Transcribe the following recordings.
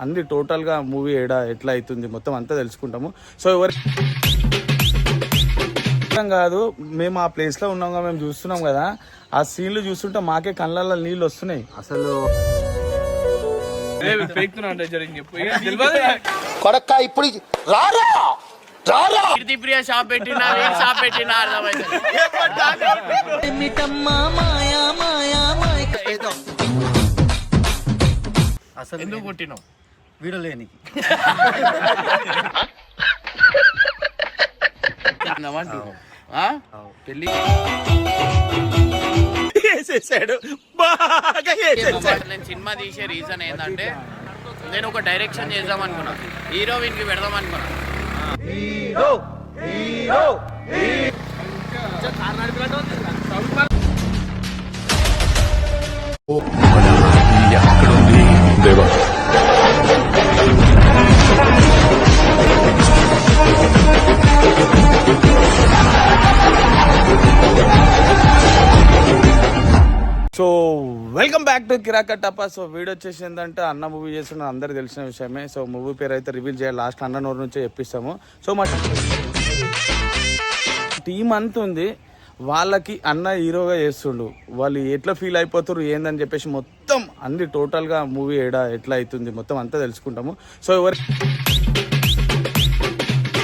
అన్ని టోటల్గా మూవీ ఏడా ఎట్లా అవుతుంది మొత్తం అంతా తెలుసుకుంటాము. సో ఎవరి కాదు. మేము ఆ ప్లేస్లో ఉన్నాం కదా, మేము చూస్తున్నాం కదా. ఆ సీన్లు చూస్తుంటే మాకే కళ్ళల్లో నీళ్ళు వస్తున్నాయి. అసలు కొడక్క ఇప్పుడు రారా? రారా? కీర్తి ప్రియ షాప్ పెట్టినా షాప్ పెట్టినా అసలు ఎందుకు పుట్టినావు వీడియో లేని అన్నమాట ఆ? పెళ్ళి వేసేసాడు. బాగా వేసేసాడు. నేను సినిమా తీసే రీజన్ ఏంటంటే నేను ఒక డైరెక్షన్ చేద్దాం అనుకున్నా హీరోయిన్కి పెడదాం అనుకున్నా సో వెల్కమ్ బ్యాక్ టు కిరాక టపా సో వీడియో వచ్చేసి ఏంటంటే అన్న మూవీ చేస్తున్న అందరికి తెలిసిన విషయమే. సో మూవీ పేరు అయితే రివీల్ చేయాలి. లాస్ట్ అన్న నోరు నుంచే చెప్పిస్తాము. సో మా టీం అంత ఉంది. వాళ్ళకి అన్న హీరోగా చేస్తుండు. వాళ్ళు ఎట్లా ఫీల్ అయిపోతారు ఏందని చెప్పేసి మొత్తం అన్ని టోటల్గా మూవీ ఏడా ఎట్లా అవుతుంది మొత్తం అంతా తెలుసుకుంటాము. సో ఎవరు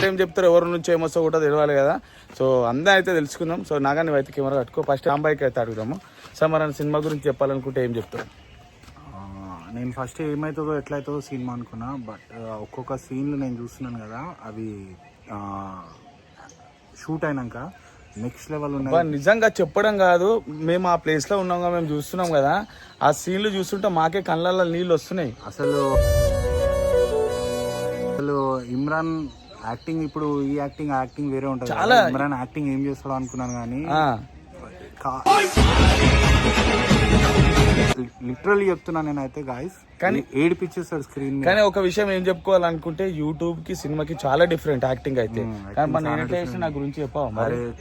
ఏం చెప్తారు ఎవరి నుంచి ఏమొస్తో కూడా తెలియాలి కదా. సో అందరూ అయితే తెలుసుకుందాం. సో నాగాన్ని అయితే కెమెరా కట్టుకో. ఫస్ట్ అంబాయికి అయితే అడుగుదాము. సో మన సినిమా గురించి చెప్పాలనుకుంటే ఏం చెప్తారు? నేను ఫస్ట్ ఏమవుతుందో ఎట్లయితుందో సినిమా అనుకున్నా బట్ ఒక్కొక్క సీన్లు నేను చూస్తున్నాను కదా అవి షూట్ అయినాక నెక్స్ట్ లెవెల్ ఉన్నాయి. నిజంగా చెప్పడం కాదు. మేము ఆ ప్లేస్లో ఉన్నాం మేము చూస్తున్నాం కదా. ఆ సీన్లు చూస్తుంటే మాకే కళ్ళల్లో నీళ్ళు వస్తున్నాయి. అసలు అసలు ఇమ్రాన్ యాక్టింగ్ ఇప్పుడు ఈ యాక్టింగ్ యాక్టింగ్ వేరే ఉంటుంది చాలా. ఇమ్రాన్ యాక్టింగ్ ఏం చేస్తాడో అనుకున్నాను కానీ లిటరల్లీ చెప్తున్నా నేనైతే గాయస్ కానీ- ఏడిపించేస్తాడు స్క్రీన్ కానీ ఒక విషయం ఏం చెప్పుకోవాలనుకుంటే యూట్యూబ్కి సినిమాకి చాలా డిఫరెంట్ యాక్టింగ్ అయితే. Hmm, కానీ మన నా గురించి చెప్పావా మరి? అరే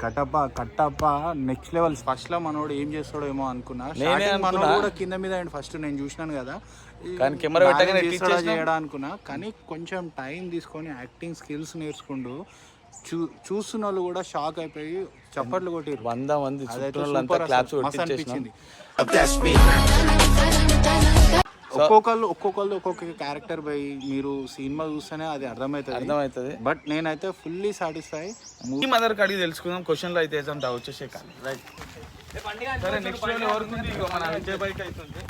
కట్టప్ప నెక్స్ట్ లెవెల్ ఫస్ట్లో మనోడు ఏం చేస్తాడో ఏమో అనుకున్నా. మనోడు. కూడా కింద మీద ఫస్ట్ నేను చూసినాను కదా. కానీ కెమెరా పెట్టగానే. చేయడా అనుకున్నా. కానీ కొంచెం టైం తీసుకొని యాక్టింగ్ స్కిల్స్ నేర్చుకుంటూ చూ చూస్తున్న వాళ్ళు కూడా షాక్ అయిపోయి చప్పట్లు కొట్టిరు వంద మంది అనిపించింది. ఒక్కొక్కళ్ళు ఒక్కొక్కళ్ళు ఒక్కొక్క క్యారెక్టర్ బై మీరు సినిమా చూస్తేనే అది అర్థమవుతుంది. అర్థమవుతుంది. బట్ నేనైతే ఫుల్లీ సాటిస్ఫై. మదర్ అడిగి తెలుసుకుందాం. క్వశ్చన్లు అయితే దా వచ్చేసే కానీ రైట్ సరే నెక్స్ట్ ఉంది. ఇగో మన విజయ్ భాయ్కి అవుతుంది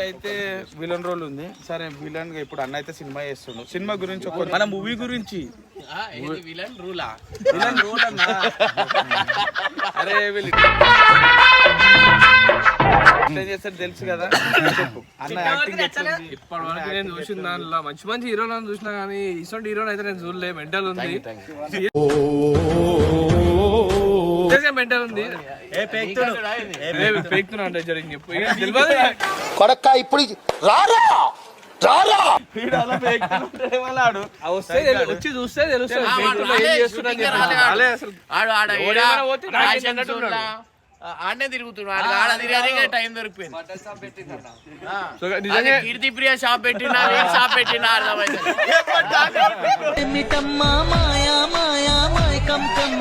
అయితే విలన్ రోల్ ఉంది. సరే విలన్గా ఇప్పుడు అన్న అయితే సినిమా చేస్తుండు. సినిమా గురించి ఒక మన మూవీ గురించి. ఆ, ఇది విలన్ రూలా విలన్ రోల్ అన్న? అరే వీళ్ళు ఎట్లా చేస్తారు తెలుసు కదా? అన్న యాక్టింగ్ ఎట్లుంది ఇప్పటి వరకు నేను చూసిన దానిలో మంచి మంచి హీరోలను చూసినా కానీ ఇటువంటి హీరోని అయితే నేను చూడలే. మెంటల్ ఉంది. మెంటల్ ఉంది. కొడక్క ఇప్పుడు రారా? వచ్చి చూస్తే తెలుస్తుంది. ఆడనే తిరుగుతున్నాడు టైం దొరికిపోయింది కీర్తి ప్రియ షాప్ పెట్టినా పెట్టినా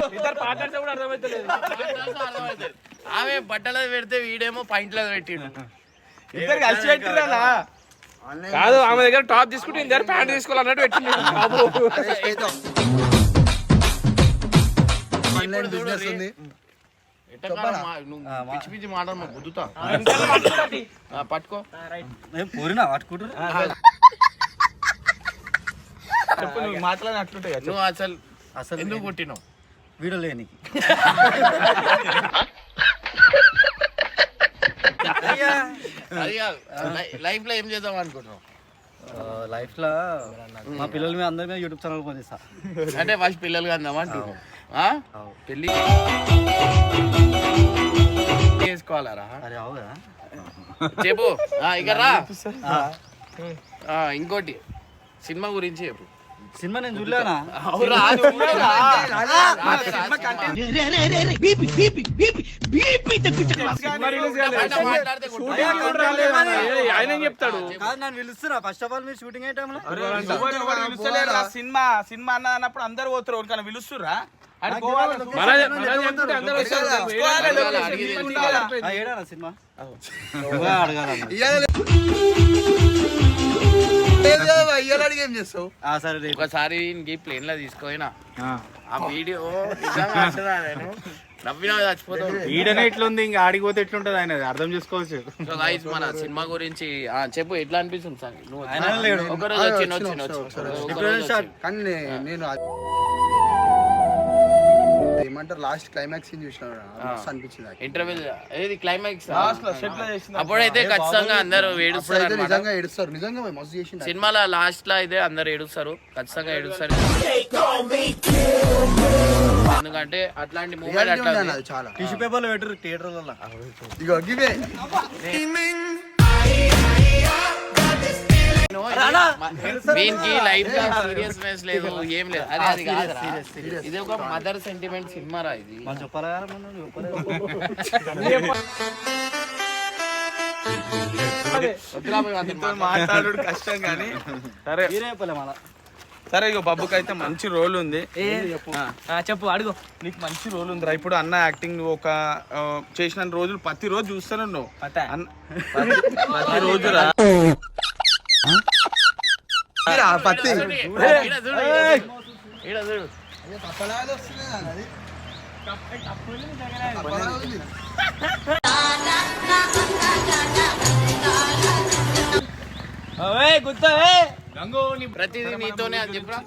ఇద్దరు పాటలు. ఆమె బట్టలు పెడితే వీడేమో పాయింట్లో పెట్టిండు ఇద్దరు కలిసి పెట్టిరా కాదు ఆమె దగ్గర టాప్ తీసుకుంటే ఇందరు ప్యాంట్ తీసుకోవాలన్నట్టు పెట్టింది బాబు ఆన్లైన్ బిజినెస్ ఉంది నువ్వు పిచ్చి పిచ్చి ఆ, పట్టుకో. చెప్పు నువ్వు మాట్లాడినట్లుంటాయి కదా నువ్వు అసలు అసలు ఎందుకు పుట్టినావు వీడియో లేని లైఫ్లో ఏం చేద్దాం అనుకుంటున్నావు? లైఫ్లో మా పిల్లల మీద అందరి మీద యూట్యూబ్ ఛానల్ కొనిస్తా అంటే ఫస్ట్ పిల్లలు ఆ? పెళ్ళి చేసుకోవాలరా? చెప్పు. ఆ, ఇక రా. ఆ, ఇంకోటి. సినిమా గురించి చెప్పు. సినిమా నేను చూడలేనా. ఆయన చెప్తాడు? కాదు నన్ను పిలుస్తున్నా ఫస్ట్ ఆఫ్ ఆల్ మీరు షూటింగ్ అయ్యే టైంలో. సినిమా సినిమా అన్న అన్నప్పుడు అందరు పోతారు ఎవరికైనా పిలుస్తురా సినిమా? ఒకసారి ఇంక ప్లేన్లో తీసుకుపోయినా. ఆ. వీడియో నవ్వినా చచ్చిపోతావు. ఈడనే ఎట్లుంది ఇంకా ఆడిపోతే ఎట్లుంటది ఆయన అర్థం చేసుకోవచ్చు. మన సినిమా గురించి ఆ, చెప్పు ఎట్లా అనిపిస్తుంది సార్? నువ్వు. ఒకరోజు వచ్చి వచ్చి వచ్చి ఇప్పుడు స్టార్ట్ కానీ నేను ఏమంటారు లాస్ట్ క్లైమాక్స్ సీన్ చూసిన అనిపించింది ఏది క్లైమాక్స్ Last లో చేసిన అప్పుడైతే ఖచ్చితంగా అందరూ ఏడుస్తారు అన్నమాట. నిజంగా ఏడుస్తారు. నిజంగా మస్తు చేసిండు. సినిమాలో లాస్ట్లో అయితే అందరు ఏడుస్తారు. ఖచ్చితంగా ఏడుస్తారు. ఎందుకంటే అట్లాంటి మూమెంట్ Reality అట్లా ఉంది ఉంది. అన్న అది చాలా. టిష్యూ పేపర్లో పెట్టరు థియేటర్లలో ఇగో గివే దీనికి లైఫ్లో సీరియస్నెస్ లేదు ఏం లేదు. అదే అది. ఇది ఒక మదర్ సెంటిమెంట్ సినిమా రా ఇది. మాట్లాడుడు కష్టం కానీ. సరే. సరే ఇక బబ్బుకి అయితే మంచి రోల్ ఉంది. ఆ, చెప్పు అడుగు. నీకు మంచి రోల్ ఉందిరా. ఇప్పుడు అన్న యాక్టింగ్ నువ్వు ఒక చేసిన రోజులు ప్రతి రోజు చూస్తాను నువ్వు ప్రతి రోజు రా పత్తి ప్రతిదీ నీతోనే అని చెప్పరా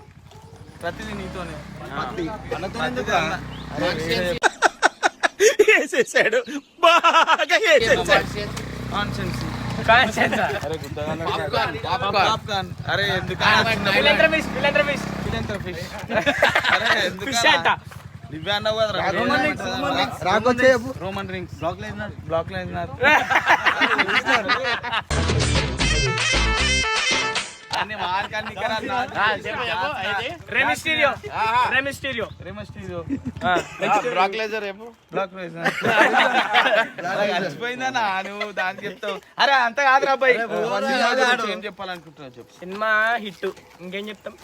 ప్రతిదీ నీతోనే వేసేసాడు బాగా. అరే రాకొచ్చే. రోమన్ రింగ్స్ బ్లాక్ లేదు బ్లాక్ లైన్ చచ్చిపోయిందన్నా నువ్వు దానికి చెప్తావు. అరే అంత కాదురా అబ్బాయి. ఏం చెప్పాలనుకుంటున్నావు చెప్పు. Cinema hit. ఇంకేం చెప్తాం?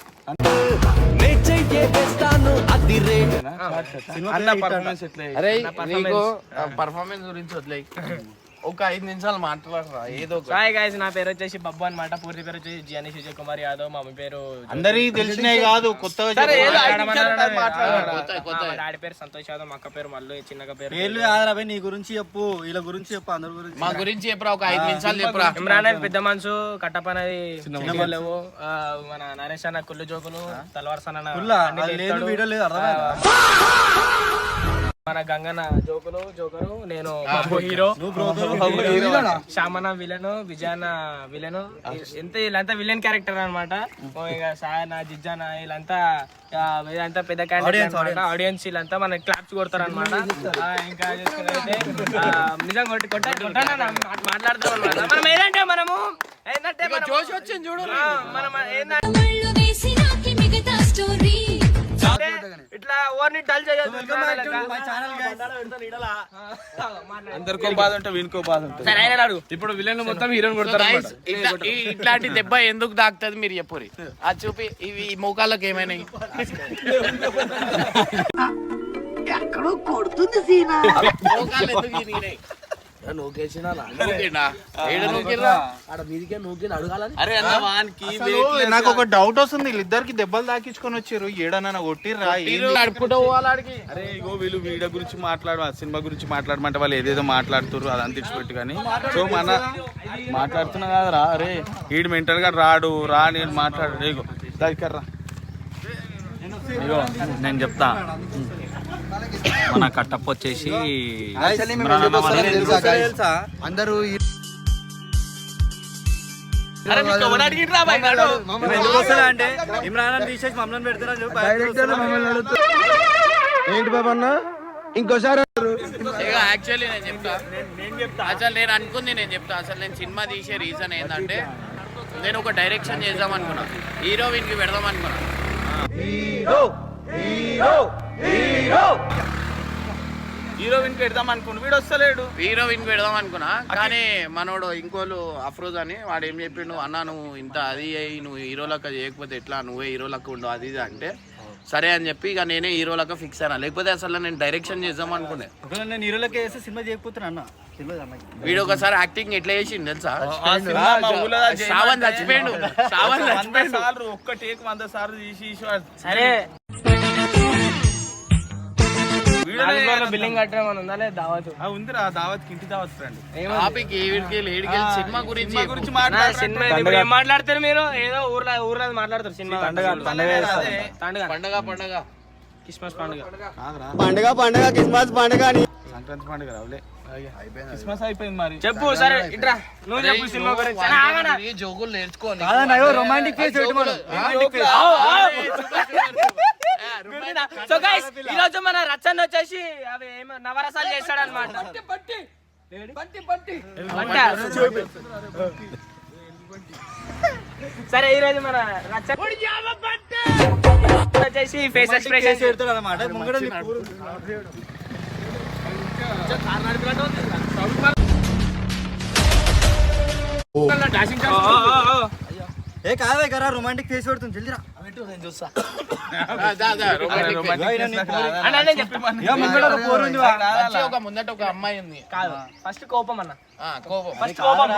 అన్న పర్ఫార్మెన్స్ గురించి వదిలేయి. ఒక ఐదు నిమిషాలు మాట్లాడరా ఏదో. హాయ్ గాయస్ నా పేరు వచ్చేసి బబ్బు అన్నమాట. పూర్తి పేరు వచ్చేసి జియాని విజయ్ కుమార్ యాదవ్. మా మమ్మీ పేరు అందరికి తెలిసినాయి కాదు. కొత్త డాడీ పేరు సంతోష్ యాదవ్ మా అక్క పేరు మల్లు చిన్నగా పేరు పేర్లు కాదురా నీ గురించి చెప్పు. వీళ్ళ గురించి చెప్పు అందరి గురించి. మా గురించి చెప్పరా ఒక ఐదు నిమిషాలు చెప్పరా? ఇమ్రాన్ అనేది పెద్ద మనసు కట్టప్ప అనేది చిన్న మన నరేష్ అన్న కుళ్ళు జోకులు తలవరసన అన్న లేదు. వీడియో లేదు అర్థమైందా? మన గంగన్న జోకులు జోకరు నేను Babu hero. Shyamana villain Vijayana villain. ఎంత వీళ్ళంతా విలన్ క్యారెక్టర్ అనమాట సాయన జిజ్జాన వీళ్ళంతా వీళ్ళంతా పెద్ద క్యారెక్టర్ ఆడియన్స్ వీళ్ళంతా మన క్లాప్స్ కొడతారు అనమాట ఇంకా నిజంగా కొట్టి కొట్ట మాట్లాడతాం అనమాట మనం ఏంటంటే మనము ఏంటంటే మనము- జోష్ వచ్చింది చూడు. ఆ, మనం ఏంటంటే ఇట్లా ఓర్ని డల్ అందరికో బాధ ఉంటే వీనికో బాధ ఉంటుంది ఇప్పుడు విలన్ మొత్తం హీరోని కొడతారు ఇట్లాంటి దెబ్బ ఎందుకు దాకుతుంది మీరు చెప్పురి అది చూపి ఇవి ఈ మోకాళ్ళకి ఏమైనాయి? మోకాళ్ళు ఎందుకు అరే అన్న వానికి నాకు ఒక డౌట్ వస్తుంది. వీళ్ళిద్దరికి దెబ్బలు తాకించుకొని వచ్చారు. ఏడన్నా కొట్టిర్రా? మీరు నడుపుకుంటూ పోవాలి ఆడికి. అరే ఇగో వీళ్ళు వీడియో గురించి మాట్లాడు ఆ సినిమా గురించి మాట్లాడమంటే వాళ్ళు ఏదేదో మాట్లాడుతున్నారు అదంతా ఇచ్చిపెట్టు కానీ సో మన మాట్లాడుతున్నా కదరా. అరే ఈడు మెంటల్గా రాడు. రా నేను మాట్లాడు ఇగో దగ్గర రా. ఇగో నేను చెప్తా. మన కట్టప్ప వచ్చేసి? అందరూ అంటే ఇమ్రాన్ అని తీసేసి మమ్మల్ని పెడతారని చెప్పి బయటకు వస్తున్నా. ఇక యాక్చువల్లీ నేను చెప్తా. అసలు నేను అనుకుంది నేను చెప్తా. అసలు నేను సినిమా తీసే రీజన్ ఏంటంటే నేను ఒక డైరెక్షన్ చేద్దాం అనుకున్నా. హీరోయిన్కి పెడదాం అనుకున్నా. హీరోయిన్ పెడదాం అనుకుంటు వీడు వస్తలేడు. హీరోయిన్ పెడదాం అనుకున్నా. కానీ మనోడు ఇంకోళ్ళు అఫ్రోజ్ అని వాడు ఏం చెప్పిండు అన్న నువ్వు ఇంత అది అయ్యి నువ్వు హీరో లెక్క చేయకపోతే ఎట్లా? నువ్వే హీరో లెక్క ఉండవు అది ఇది అంటే సరే అని చెప్పి ఇక నేనే హీరో లెక్క ఫిక్స్ అయినా. లేకపోతే అసలు నేను డైరెక్షన్ చేద్దాం అనుకునే. నేను హీరోలకి వేస్తే సినిమా చేయకపోతున్నా అన్న. వీడు ఒకసారి యాక్టింగ్ ఎట్లా చేసిండు తెలుసా? శ్రావణ్ చచ్చిపోయిండు. శ్రావణ్ చచ్చిపోయిండు. ఒక్క టేక్ వంద సార్లు తీసి సరే. బిల్డింగ్ కట్టడం అని ఉందా లేదా? దావత్. ఆ ఉందిరా దావత్ ఇంటి దావత్ ఫ్రెండ్. టాపిక్ ఏడికి లేడికి సినిమా గురించి సినిమా గురించి నా మాట్లాడుతున్నా సినిమా ఇప్పుడు ఏం మాట్లాడతారు మీరు? ఏదో ఊర్లో ఊర్లో మాట్లాడతారు సినిమా. పండుగ పండుగ పండగ పండగ. క్రిస్మస్ పండుగ. పండుగ పండుగ క్రిస్మస్ పండుగ అని. సంక్రాంతి పండుగ రావులే క్రిస్మస్ అయిపోయింది మరి. చెప్పు సరే ఇట్రా. నువ్వు చెప్పు సినిమా గురించి. జోకులు నేర్చుకోని రొమాంటిక్ ఫేస్ పెట్టమను సో గైస్ ఈ రోజు మన రచన వచ్చేసి అవి ఏమో నవరసాలు చేస్తాడు అనమాట సరే ఈ రోజు మన రచన వచ్చేసి ఫేస్ ఎక్స్ప్రెషన్ అనమాట ముంగడ ఏ కాదే కదా రొమాంటిక్ ఫేస్ పెడుతుంది. జల్దిరా అన్న నేను చెప్పు వచ్చి ఒక ముందట ఒక అమ్మాయి ఉంది. కాదు ఫస్ట్ కోపం అన్న. ఆ, కోపం. ఫస్ట్ కోపం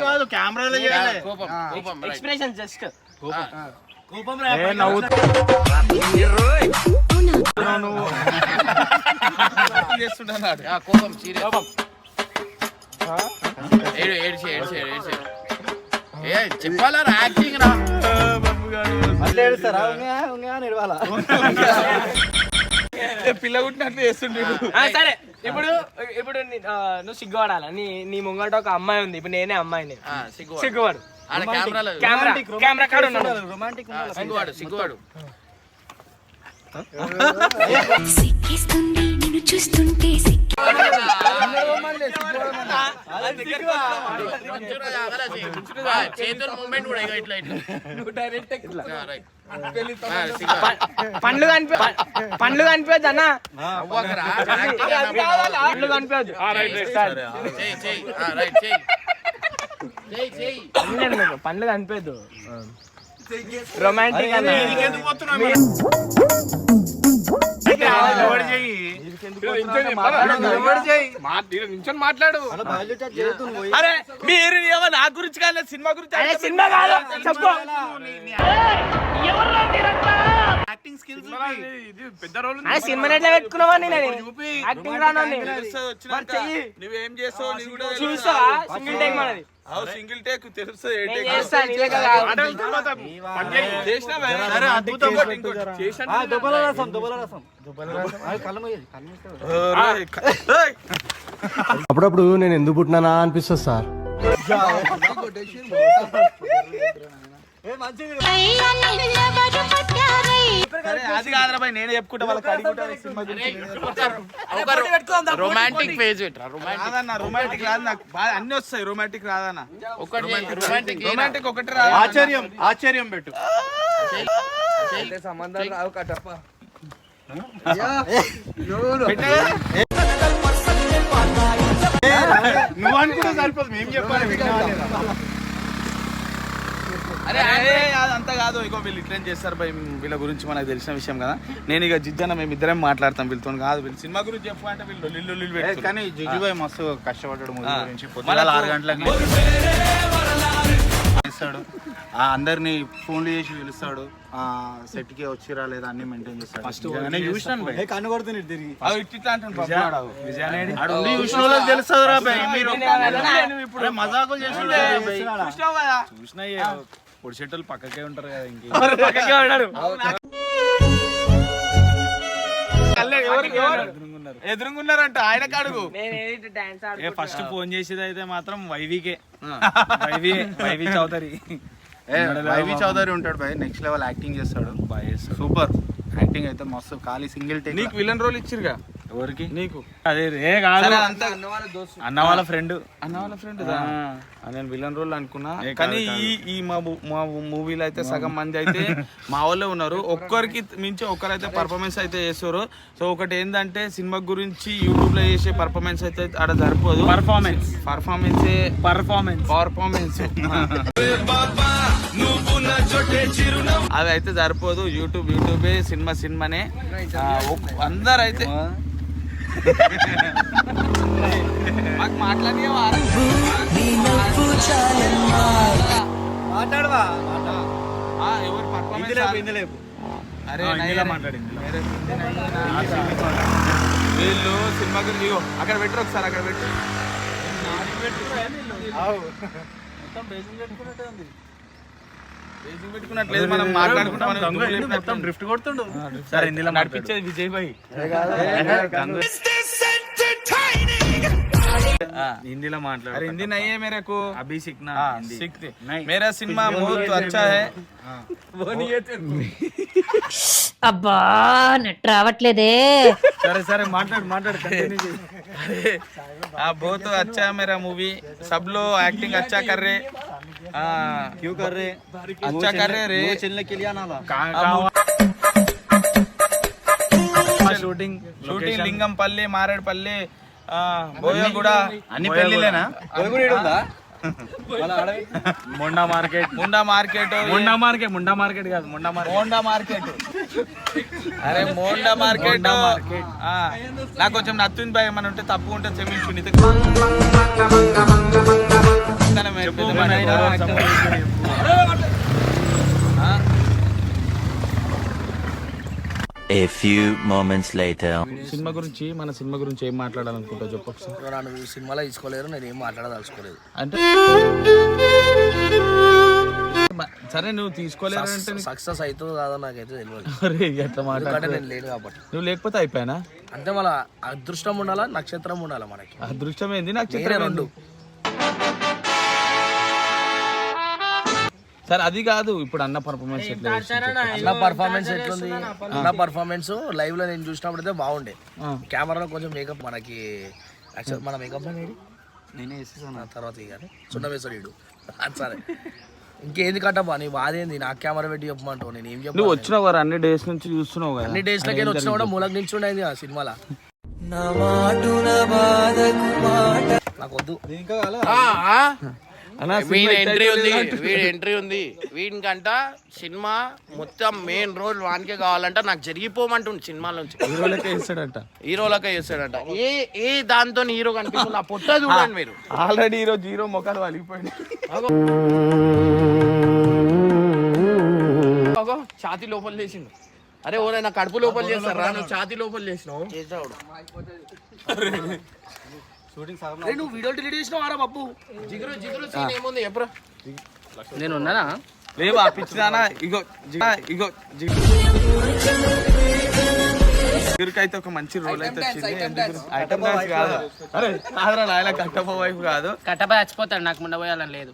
కాదు కెమెరాలో. ఎక్స్ప్రెషన్ జస్ట్ ఏడు ఏడ్చి ఏడ్చి ఏడ్చి ఏ చెప్పాలా యాక్టింగ్ రా? పిల్ల కుట్టినట్లు చేస్తుండే ఆ, సరే. ఇప్పుడు ఇప్పుడు నీ- ఆ, నువ్వు సిగ్గుపడాలా? నీ నీ ముంగట ఒక అమ్మాయి ఉంది. ఇప్పుడు నేనే అమ్మాయిని. ఆ, సిగ్గువాడు సిగ్గుపడు. ఆడ కెమెరాలో కెమెరా కెమెరా కాడ ఉన్నాడు. రొమాంటిక్ ఆ, సిగ్గువాడు సిగ్గువాడు సిక్కిస్తుంది నిన్ను చూస్తుంటే. పండ్లు కనిపి పండ్లు కనిపించదు అన్న. పండ్లు కనిపించదు. పండ్లు కనిపించదు రొమాంటిక్ అన్న. అరే మీరు ఏమో నా గురించి కానీ సినిమా గురించి సినిమా కాదు. చెప్పు. యాక్టింగ్ స్కిల్స్ ఇది పెద్ద రోల్ అరే సినిమా ఎట్లా పెట్టుకున్నావా నేను? యాక్టింగ్ రాను వచ్చినాక చెయ్యి. నువ్వేం చేస్తావు. చూస్తావా? సింగిల్ మనది. అవు సింగిల్ టేక్. అప్పుడప్పుడు నేను ఎందుకు పుట్టినానా అనిపిస్తుంది సార్. అది కాదురా భయ్ నేనే చెప్పుకుంటా వాళ్ళకి అడుగుతారు సినిమా గురించి ఒక రొమాంటిక్ పేజ్ పెట్టరా రొమాంటిక్ రాదన్న రొమాంటిక్ రాదు నాకు. బాగా అన్ని వస్తాయి రొమాంటిక్ రాదన్న. ఒకటి రొమాంటిక్ రొమాంటిక్ ఒకటి రాదు ఆశ్చర్యం ఆశ్చర్యం పెట్టు. సంబంధాలు రావు కట్టప్ప. నువ్వు అనుకుంటే సరిపోదు మేము చెప్పాలి విన్నావా లేదా? అరే అదంతా కాదు. ఇగో వీళ్ళు ఇట్లా చేస్తారు భయ్ వీళ్ళ గురించి మనకు తెలిసిన విషయం కదా. నేను ఇక జిజ్జన మేము ఇద్దరం మాట్లాడతాం వీళ్ళతో కాదు వీళ్ళు. సినిమా గురించి చెప్పు అంటే వీళ్ళు లిల్లు లిల్లు. కానీ జిజుబాయ్ మస్తు కష్టపడ్డాడు. గురించి. ఆరు గంటలకు చేస్తాడు. అందరిని ఫోన్లు చేసి పిలుస్తాడు. ఆ సెట్కి వచ్చిరా లేదా అన్ని మెయింటైన్ చేస్తాడు. ఫస్ట్ నేను చూసినాను భయ్. తిరిగి. చూసిన వాళ్ళకి తెలుస్తుంది రా భయ్. మీరు ఇప్పుడు మజాకులు చేస్తుంటే భయ్. చూసినావు కదా పొడి చెట్టులు పక్కకే ఉంటారు కదా ఇంకే పక్కకే ఉన్నాడు ఎదురుగున్నారంట ఆయన కడుగు. ఆడు ఫస్ట్ ఫోన్ చేసేది అయితే మాత్రం వైవికే. Y V Y V Chowdary. ఏ, వైవి చౌదరి ఉంటాడు భయ్ నెక్స్ట్ లెవెల్ యాక్టింగ్ చేస్తాడు. సూపర్. యాక్టింగ్ అయితే మస్తు ఖాళీ సింగిల్ టేక్ నీకు విలన్ రోల్ ఇచ్చిరుగా? ఎవరికి? నీకు? అదే కాదు. అన్న వాళ్ళ ఫ్రెండ్. అన్న వాళ్ళ ఫ్రెండ్ నేను విలన్ రోల్ అనుకున్నా. కానీ ఈ ఈ మా మూవీలో అయితే సగం మంది అయితే మా వాళ్ళే ఉన్నారు. ఒక్కరికి మించి ఒక్కరైతే పర్ఫార్మెన్స్ అయితే చేస్తారు. సో ఒకటి ఏంటంటే సినిమా గురించి యూట్యూబ్లో చేసే పర్ఫార్మెన్స్ అయితే ఆడ సరిపోదు. పర్ఫార్మెన్స్ పర్ఫార్మెన్స్ పర్ఫార్మెన్స్ పర్ఫార్మెన్స్ అది అయితే సరిపోదు. యూట్యూబ్ యూట్యూబే సినిమా సినిమానే. ఆ, మాట్లాడియవా మాట్లాడవా? ఆ, ఎవరు పర్ఫార్మెన్స్ అరే మాట్లాడింది. వీళ్ళు సినిమా గురించి ఇగో, అక్కడ పెట్టరు ఒకసారి అక్కడ పెట్టు. బేసింగ్ పెట్టుకున్నట్లేదు మనం మాట్లాడుకుంటాం మనం దుమ్ము లేపినట్టు మొత్తం డ్రిఫ్ట్ కొడుతుండు సరే హిందీలో నడిపించేది విజయ్ భాయ్ హిందీలో अरे మాట్లాడు हिंदी नहीं है मेरे को అభి సిక్నా हाँ, హిందీ सीखते नहीं। मेरा सिनेमा बहुत अच्छा है అబ్బా నెట్ రావట్లేదే సరే సరే మాట్లాడు మాట్లాడు కంటిన్యూ చేయి अरे हाँ बहुत अच्छा है मेरा मूवी सब लोग एक्टिंग अच्छा कर रहे हाँ, क्यों कर रहे अच्छा कर रहे रे वो चलने के लिए आना था షూటింగ్ షూటింగ్ లింగంపల్లి మారేడుపల్లి ఆ, బోయగూడ అన్ని పెళ్లిలేనా Monda market Munda market Monda market Munda market కాదు మొండా మార్కెట్ మోండా మార్కెట్ అరే మోండా మార్కెట్ ఆ, నాకు కొంచెం నచ్చింది భయ ఏమైనా ఉంటే తప్పు ఉంటే క్షమించు A few moments later. Cinema గురించి మన సినిమా గురించి ఏం మాట్లాడాలనుకుంటా చెప్పు ఒకసారి. నన్ను సినిమాలో తీసుకోలేరు నేను ఏం మాట్లాడదలుచుకోలేదు. అంటే సరే నువ్వు తీసుకోలేదంటే నీకు- సక్సెస్ అవుతుందో కాదో నాకైతే తెలియదు ఎట్లా మాట్లాడు నేను లేను కాబట్టి. నువ్వు లేకపోతే అయిపోయానా? అంటే మన అదృష్టం ఉండాలా నక్షత్రం ఉండాలా మనకి? అదృష్టం ఏంది? నాకు నేనే చిత్రం రెండు. సరే అది కాదు. ఇప్పుడు అన్న పర్ఫార్మెన్స్? అన్న పర్ఫార్మెన్స్ ఎట్లుంది? అన్న పర్ఫార్మెన్స్ లైవ్లో నేను చూసినప్పుడు అయితే బాగుండే. కెమెరాలో కొంచెం మేకప్ మనకి యాక్చువల్ మన మేకప్ నేనే వేసేసాను తర్వాత ఇక సున్న వేసాడు సరే. ఇంకేంది కట్టబ్బా నీ బాధ ఏంది? నాకు కెమెరా పెట్టి చెప్పమంటావు. నేను ఏం నువ్వు చెప్పాను వచ్చినావు కదా అన్ని డేస్ నుంచి చూస్తున్నావు అన్ని డేస్ లకి వచ్చినా కూడా మూలకు నుంచి ఉండేది ఆ సినిమాలో. నాకు వద్దు అన్న వీడి ఎంట్రీ ఉంది వీడి ఎంట్రీ ఉంది. వీడికంట సినిమా మొత్తం మెయిన్ రోల్ వానికే కావాలంట. నాకు జరిగిపోమంటుంది సినిమాల నుంచి హీరోలకే ఇస్తాడంట హీరోలకే చేస్తాడంట. ఏ ఏ దాంతో హీరో కనిపిస్తుంది ఆ పొట్ట చూడండి మీరు. ఆల్రెడీ ఈరోజు జీరో ముఖాలు వలిగిపోయింది అగో, ఛాతీ లోపల చేసిండు అరే ఓరైనా కడుపు లోపల చేస్తారా? నువ్వు ఛాతీ లోపల చేసినావు నువ్వు వీడియో డిలీట్ చేసినావు ఆరా బాబు. జిగురు జిగురు సీన్ ఏముంది ఎప్పుడు? నేను ఉన్నానా? లేవు ఆ పిచ్చిదానా? ఇగో ఇగో జిగురికి అయితే ఒక మంచి రోల్ అయితే వచ్చింది. ఐటమ్ డాన్స్ కాదు. అరే కాదురా నాయన కట్టప్ప వైఫ్ కాదు. కట్టపై చచ్చిపోతాడు నాకు ముండబోయాలని లేదు.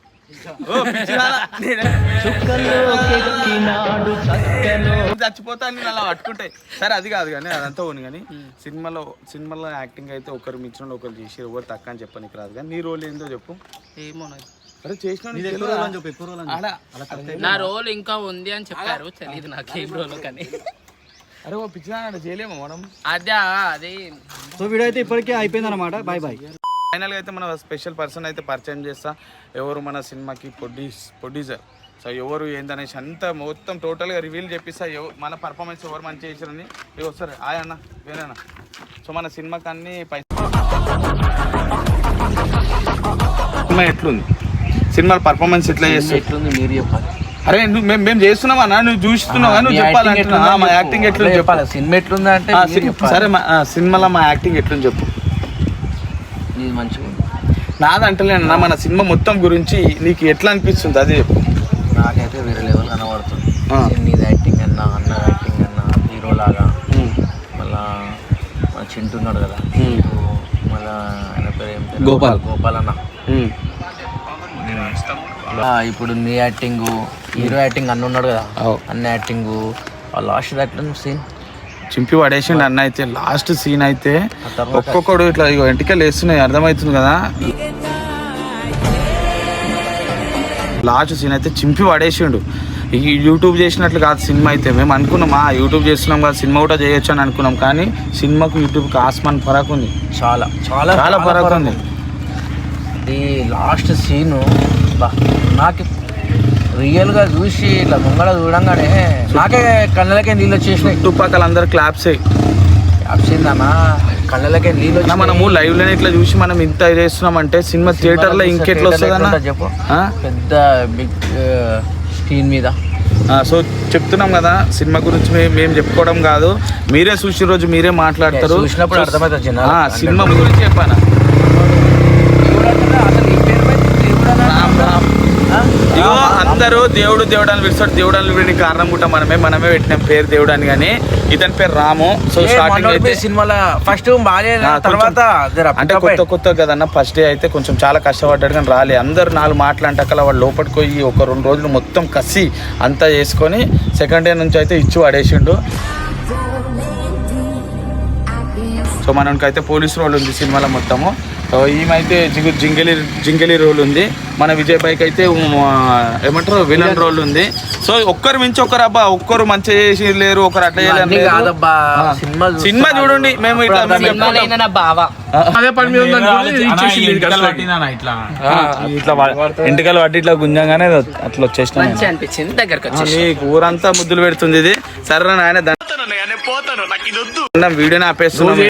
చచ్చిపోతాను నేను. అలా పట్టుకుంటాయి సరే అది కాదు కానీ అదంతా ఉంది కానీ సినిమాలో సినిమాలో యాక్టింగ్ అయితే ఒకరు మించిన ఒకరు చేసి ఎవరు తక్కువ అని చెప్పనికి రాదు కానీ నీ రోల్ ఏందో చెప్పు. ఏమో. నా రోల్ ఇంకా ఉంది అని చెప్పారు. తెలియదు నాకు ఏం రోల్ కానీ. అరే ఓ పిచ్చిదానా చేయలేమా మనం? అదే అది. సో వీడియో అయితే ఇప్పటికే అయిపోయింది అనమాట బాయ్ బాయ్ ఫైనల్గా అయితే మన స్పెషల్ పర్సన్ అయితే పరిచయం చేస్తా. ఎవరు మన సినిమాకి ప్రొడ్యూస్ ప్రొడ్యూసర్ సో ఎవరు ఏందనేసి అంతా మొత్తం టోటల్గా రివీల్ చెప్పిస్తా ఎవ- మన పర్ఫార్మెన్స్ ఎవరు మంచి చేశారని ఇవి వస్తారు. ఆయ్ అన్న వేరేనా? సో మన సినిమాకి అన్ని పై సినిమా ఎట్లుంది? సినిమా పర్ఫార్మెన్స్ ఎట్లా చేస్తుంది? ఎట్లుంది? మీరు చెప్పాలి. అరే నువ్వు మేము మేము చేస్తున్నావా? నువ్వు చూస్తున్నావా? నువ్వు చెప్పాలంటున్నా మా యాక్టింగ్ ఎట్లుంది చెప్పు. చెప్పాలి. సినిమా ఎట్లుందా అంటే సరే సినిమాలో మా యాక్టింగ్ ఎట్లుంది చెప్పు. ఇది మంచిగా నాదంటలేనన్నా మన సినిమా మొత్తం గురించి నీకు ఎట్లా అనిపిస్తుంది? అదే చెప్పు. నాకైతే వేరే లెవెల్ కనబడుతుంది. నీది యాక్టింగ్ అన్నా అన్న యాక్టింగ్ అన్నా హీరో లాగా. మళ్ళా మన చింటూ ఉన్నాడు కదా. మళ్ళా ఆయన పేరు ఏం? గోపాల్. గోపాల్ అన్న. ఇప్పుడు నీ యాక్టింగ్ హీరో యాక్టింగ్ అన్న ఉన్నాడు కదా. అన్న యాక్టింగ్ లాస్ట్ ఎట్లా సీన్ చింపి పడేసిండు అన్న అయితే లాస్ట్ సీన్ అయితే ఒక్కొక్కడు ఇట్లా ఇగో వెంటికలు వేస్తున్నాయి అర్థమవుతుంది కదా? లాస్ట్ సీన్ అయితే చింపి పడేసిండు. ఈ యూట్యూబ్ చేసినట్లు కాదు సినిమా అయితే మేము అనుకున్నాం ఆ యూట్యూబ్ చేస్తున్నాం కదా సినిమా కూడా చేయొచ్చు అని అనుకున్నాం కానీ సినిమాకు యూట్యూబ్కి ఆస్మాన్ ఫరక్ ఉంది చాలా చాలా చాలా ఫరక్ ఉంది ఈ లాస్ట్ సీను నాకు రియల్గా చూసి ఇట్లా ముంగడ చూడంగానే నాకే కళ్ళలకే నీళ్ళు వచ్చేసినాయి. చుట్టుపక్కల అందరు క్లాప్స్ వచ్చిందన్నా కళ్ళలకే నీళ్ళు అన్న, మనము లైవ్లోనే ఇట్లా చూసి మనం ఇంత చేస్తున్నాం అంటే సినిమా థియేటర్లో ఇంకెట్లా వస్తుంది అన్న చెప్పు? పెద్ద బిగ్ స్క్రీన్ మీద. సో చెప్తున్నాం కదా సినిమా గురించి మేము చెప్పుకోవడం కాదు. మీరే చూసిన రోజు మీరే మాట్లాడతారు. సినిమా గురించి చెప్పాను అసలు ఈ పేరు మీద దేవుడన్నా? రామ్ రామ్ ఇగో అందరూ దేవుడు దేవుడు అని పిలుస్తాడు దేవుడు అని పిలిచిన కారణం కూడా మనమే. మనమే పెట్టిన పేరు దేవుడు అని కానీ ఇతని పేరు రాము. సో స్టార్టింగ్ అయితే సినిమాలో ఫస్ట్ బాగా ఆ, కొంచెం- తర్వాత అంటే కొత్త కొత్త కదన్న ఫస్ట్ డే అయితే కొంచెం చాలా కష్టపడ్డాడు కానీ రాలే. అందరు నాలుగు మాటలు అంటే అక్కడ వాళ్ళు లోపలికి పోయి ఒక రెండు రోజులు మొత్తం కసి అంతా చేసుకొని సెకండ్ డే నుంచి అయితే ఇచ్చి పడేసిండు. సో మనకైతే పోలీస్ రోల్ ఉంది సినిమాలో మొత్తము. ఈమెయితే జిగు జింగలి జింగలి రోల్ ఉంది. మన విజయ్ బైక్ అయితే ఏమంటారు? విలన్ రోల్ ఉంది. సో ఒక్కరు మించి ఒక్కరు అబ్బా ఒక్కరు మంచిగా చేసి లేరు ఒకరు అట్లా సినిమా చూడండి మేము ఇట్లా మేము సినిమాలో నా బావ. అదే పని మీద ఇట్లా? గుంజంగానే అట్లా వచ్చేసిన మంచి అనిపించింది దగ్గరకు వచ్చేసి నీకు ఊరంతా ముద్దులు పెడుతుంది ఇది. సరే నాయన దండం. వీడియోని ఆపేస్తున్నాం.